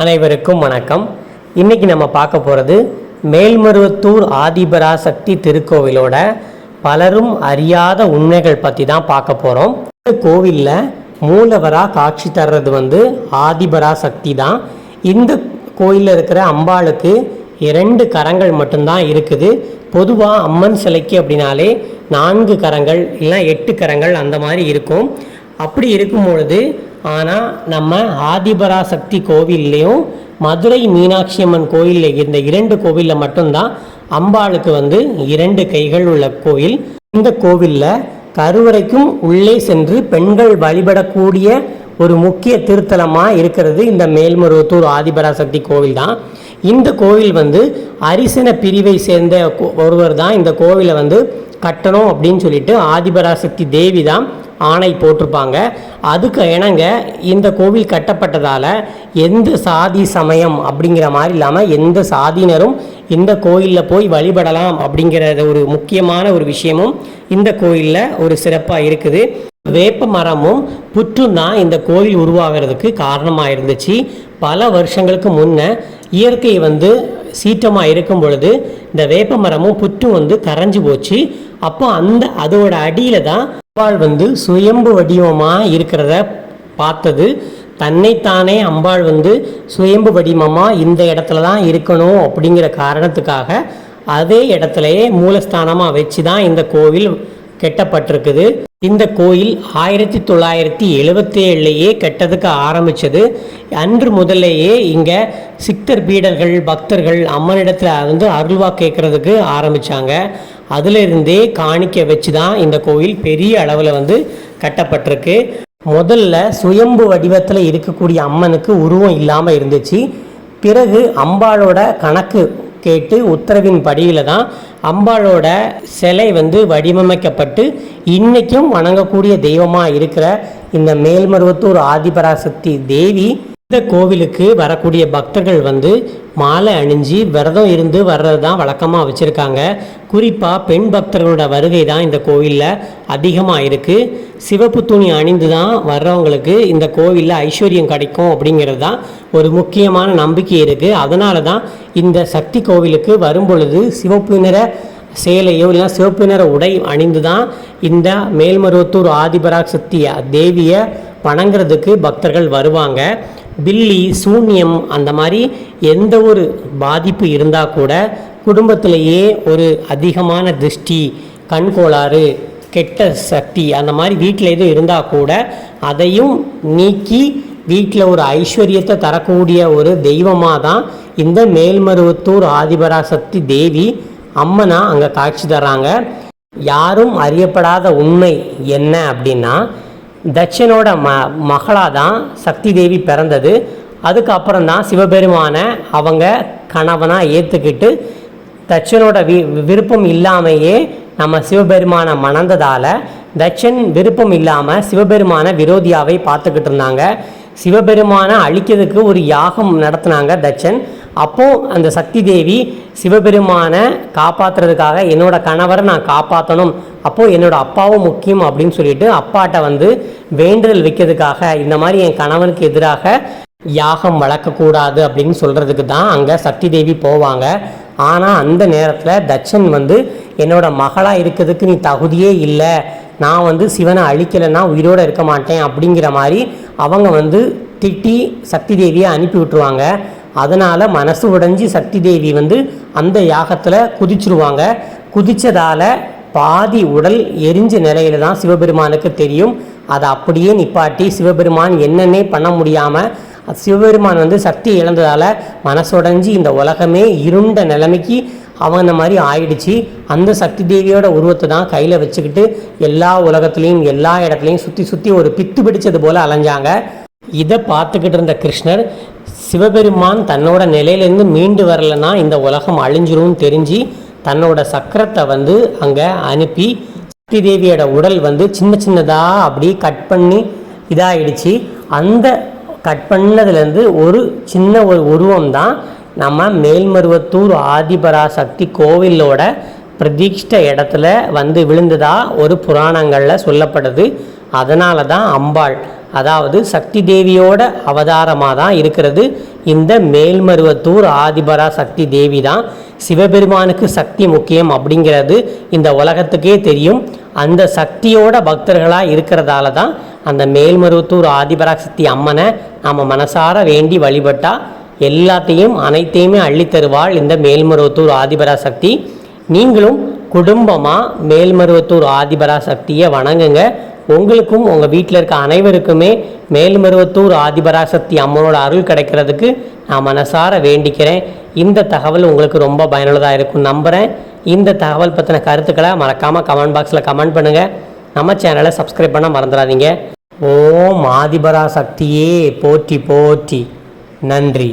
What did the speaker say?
அனைவருக்கும் வணக்கம். இன்னைக்கு நம்ம பார்க்க போகிறது மேல்மருவத்தூர் ஆதிபராசக்தி திருக்கோவிலோட பலரும் அறியாத உண்மைகள் பற்றி தான் பார்க்க போகிறோம் இந்த கோவிலில் மூலவராக காட்சி தர்றது வந்து ஆதிபராசக்தி தான். இந்த கோயிலில் இருக்கிற அம்பாளுக்கு இரண்டு கரங்கள் மட்டும்தான் இருக்குது. பொதுவாக அம்மன் சிலைக்கு அப்படின்னாலே நான்கு கரங்கள் இல்லை எட்டு கரங்கள் அந்த மாதிரி இருக்கும். அப்படி இருக்கும் பொழுது ஆனால் நம்ம ஆதிபராசக்தி கோவில்லையும் மதுரை மீனாட்சி அம்மன் கோயிலில் இந்த இரண்டு கோவிலில் மட்டும்தான் அம்பாளுக்கு வந்து இரண்டு கைகள் உள்ள கோயில் இந்த கோவிலில் கருவறைக்கும் உள்ளே சென்று பெண்கள் வழிபடக்கூடிய ஒரு முக்கிய திருத்தலமாக இருக்கிறது இந்த மேல்மருவத்தூர் ஆதிபராசக்தி கோவில் தான் இந்த கோவில் வந்து அரிசன பிரிவை சேர்ந்த கோ- ஒருவர் தான் இந்த கோவிலை வந்து கட்டணும் அப்படின்னு சொல்லிட்டு ஆதிபராசக்தி தேவி தான் ஆணை போட்டிருப்பாங்க. அதுக்கு இணங்க இந்த கோவில் கட்டப்பட்டதால் எந்த சாதி சமயம் அப்படிங்கிற மாதிரி இல்லாமல் எந்த சாதியினரும் இந்த கோயிலில் போய் வழிபடலாம் அப்படிங்கிற ஒரு முக்கியமான ஒரு விஷயமும் இந்த கோயிலில் ஒரு சிறப்பாக இருக்குது. வேப்ப மரமும் புற்றும் தான் இந்த கோயில் உருவாகிறதுக்கு காரணமாக இருந்துச்சு பல வருஷங்களுக்கு முன்ன இயற்கை வந்து சீற்றமாக இருக்கும் பொழுது இந்த வேப்ப மரமும் புற்றும் வந்து கரைஞ்சி போச்சு. அப்போ அந்த அதோட அடியில் தான் அம்பாள் வந்து சுயம்பு வடிவமாக இருக்கிறத பார்த்தது. தன்னைத்தானே அம்பாள் வந்து சுயம்பு வடிவமாக இந்த இடத்துல தான் இருக்கணும் அப்படிங்கிற காரணத்துக்காக அதே இடத்துலையே மூலஸ்தானமாக வச்சு தான் இந்த கோவில் கெட்டப்பட்டிருக்குது. இந்த கோயில் ஆயிரத்தி தொள்ளாயிரத்தி எழுபத்தி ஏழுலேயே ஆரம்பித்தது அன்று முதல்லையே இங்கே சித்தர் பீடர்கள் பக்தர்கள் அம்மனிடத்தில் வந்து அருள்வா கேட்கறதுக்கு ஆரம்பித்தாங்க அதிலிருந்தே காணிக்க வச்சு தான் இந்த கோயில் பெரிய அளவில் வந்து கட்டப்பட்டிருக்கு. முதல்ல சுயம்பு வடிவத்தில் இருக்கக்கூடிய அம்மனுக்கு உருவம் இல்லாமல் இருந்துச்சு. பிறகு அம்பாளோட கணக்கு கேட்டு உத்தரவின் படியில் தான் அம்பாளோட சிலை வந்து வடிவமைக்கப்பட்டு இன்னைக்கும் வணங்கக்கூடிய தெய்வமாக இருக்கிற இந்த மேல்மருவத்தூர் ஆதிபராசக்தி தேவி இந்த கோவிலுக்கு வரக்கூடிய பக்தர்கள் வந்து மாலை அணிஞ்சு விரதம் இருந்து வர்றது தான் வழக்கமாக வச்சுருக்காங்க. குறிப்பாக பெண் பக்தர்களோட வருகை தான் இந்த கோவிலில் அதிகமாக இருக்குது சிவப்பு துணி அணிந்து தான் வர்றவங்களுக்கு இந்த கோவிலில் ஐஸ்வர்யம் கிடைக்கும் அப்படிங்கிறது தான் ஒரு முக்கியமான நம்பிக்கை இருக்குது அதனால தான் இந்த சக்தி கோவிலுக்கு வரும்பொழுது சிவப்பு நிற சேலையோ இல்லைனா சிவப்பு நிற உடை அணிந்து தான் இந்த மேல்மருவத்தூர் ஆதிபராக் சக்தி தேவியை வணங்குறதுக்கு பக்தர்கள் வருவாங்க. பில்லி சூன்யம் அந்த மாதிரி எந்த ஒரு பாதிப்பு இருந்தால் கூட குடும்பத்திலேயே ஒரு அதிகமான திருஷ்டி கண் கோளாறு கெட்ட சக்தி அந்த மாதிரி வீட்டில் எதுவும் இருந்தால் கூட அதையும் நீக்கி வீட்டில் ஒரு ஐஸ்வர்யத்தை தரக்கூடிய ஒரு தெய்வமாக தான் இந்த மேல்மருவத்தூர் ஆதிபராசக்தி தேவி அம்மனா அங்கே காட்சி தர்றாங்க. யாரும் அறியப்படாத உண்மை என்ன அப்படின்னா தட்சனோட ம மகளாக தான் சக்தி தேவி பிறந்தது. அதுக்கப்புறம் தான் சிவபெருமானை அவங்க கணவனாக ஏற்றுக்கிட்டு தச்சனோட வி விருப்பம் இல்லாமையே நம்ம சிவபெருமானை மணந்ததால் தட்சன் விருப்பம் இல்லாமல் சிவபெருமான விரோதியாவை பார்த்துக்கிட்டு இருந்தாங்க. சிவபெருமானை அழிக்கிறதுக்கு ஒரு யாகம் நடத்தினாங்க தட்சன் அப்போ அந்த சக்தி தேவி சிவபெருமானை காப்பாத்துறதுக்காக என்னோட கணவரை நான் காப்பாற்றணும் அப்போது என்னோட அப்பாவும் முக்கியம் அப்படின்னு சொல்லிட்டு அப்பாட்ட வந்து வேண்டுதல் வைக்கிறதுக்காக இந்த மாதிரி என் கணவனுக்கு எதிராக யாகம் வளர்க்கக்கூடாது அப்படின்னு சொல்கிறதுக்கு தான் அங்கே சக்தி தேவி போவாங்க. ஆனால் அந்த நேரத்தில் தட்சன் வந்து என்னோட மகளாக இருக்கிறதுக்கு நீ தகுதியே இல்லை. நான் வந்து சிவனை அழிக்கலைன்னா உயிரோடு இருக்க மாட்டேன். அப்படிங்கிற மாதிரி அவங்க வந்து திட்டி சக்தி தேவியை அனுப்பி விட்டுருவாங்க. அதனால் மனசு உடைஞ்சி சக்தி தேவி வந்து அந்த யாகத்தில் குதிச்சிருவாங்க. குதித்ததால் பாதி உடல் எரிஞ்ச நிலையில தான் சிவபெருமானுக்கு தெரியும். அதை அப்படியே நிப்பாட்டி சிவபெருமான் என்னென்னே பண்ண முடியாமல் சிவபெருமான் வந்து சக்தி இழந்ததால் மனசுடைஞ்சு இந்த உலகமே இருண்ட நிலைமைக்கு அவங்க அந்த மாதிரி ஆயிடுச்சு. அந்த சக்தி தேவியோட உருவத்தை தான் கையில் வச்சுக்கிட்டு எல்லா உலகத்துலேயும் எல்லா இடத்துலையும் சுற்றி சுற்றி ஒரு பித்து பிடிச்சது போல் அலைஞ்சாங்க. இதை பார்த்துக்கிட்டு இருந்த கிருஷ்ணர் சிவபெருமான் தன்னோட நிலையிலேருந்து மீண்டு வரலன்னா இந்த உலகம் அழிஞ்சிரும்னு தெரிஞ்சு தன்னோட சக்கரத்தை வந்து அங்கே அனுப்பி சக்தி தேவியோட உடல் வந்து சின்ன சின்னதாக அப்படியே கட் பண்ணி இதாயிடுச்சு. அந்த கட் பண்ணதுலேருந்து ஒரு சின்ன ஒரு உருவம் தான் நம்ம மேல்மருவத்தூர் ஆதிபராசக்தி கோவிலோட பிரதிஷ்ட இடத்துல வந்து விழுந்ததாக ஒரு புராணங்களில் சொல்லப்படுது. அதனால தான் அம்பாள் அதாவது சக்தி தேவியோட அவதாரமாக தான் இருக்கிறது. இந்த மேல்மருவத்தூர் ஆதிபரா சக்தி தேவி தான் சிவபெருமானுக்கு சக்தி முக்கியம் அப்படிங்கிறது இந்த உலகத்துக்கே தெரியும். அந்த சக்தியோட பக்தர்களாக இருக்கிறதால தான் அந்த மேல்மருவத்தூர் ஆதிபராசக்தி அம்மனை நாம் மனசார வேண்டி வழிபட்டால் எல்லாத்தையும் அனைத்தையுமே அள்ளித்தருவாள் இந்த மேல்மருவத்தூர் ஆதிபராசக்தி. நீங்களும் குடும்பமாக மேல்மருவத்தூர் ஆதிபராசக்தியை வணங்குங்க. உங்களுக்கும் உங்கள் வீட்டில் இருக்க அனைவருக்குமே மேல்மருவத்தூர் ஆதிபராசக்தி அம்மனோட அருள் கிடைக்கிறதுக்கு நான் மனசார வேண்டிக்கிறேன். இந்த தகவல் உங்களுக்கு ரொம்ப பயனுள்ளதாக இருக்கும் நம்புகிறேன் இந்த தகவல் பற்றின கருத்துக்களை மறக்காமல் கமெண்ட் பாக்ஸில் கமெண்ட் பண்ணுங்கள் நம்ம சேனலை சப்ஸ்கிரைப் பண்ண மறந்துடாதீங்க. ஓம் ஆதிபராசக்தியே போற்றி போற்றி. நன்றி.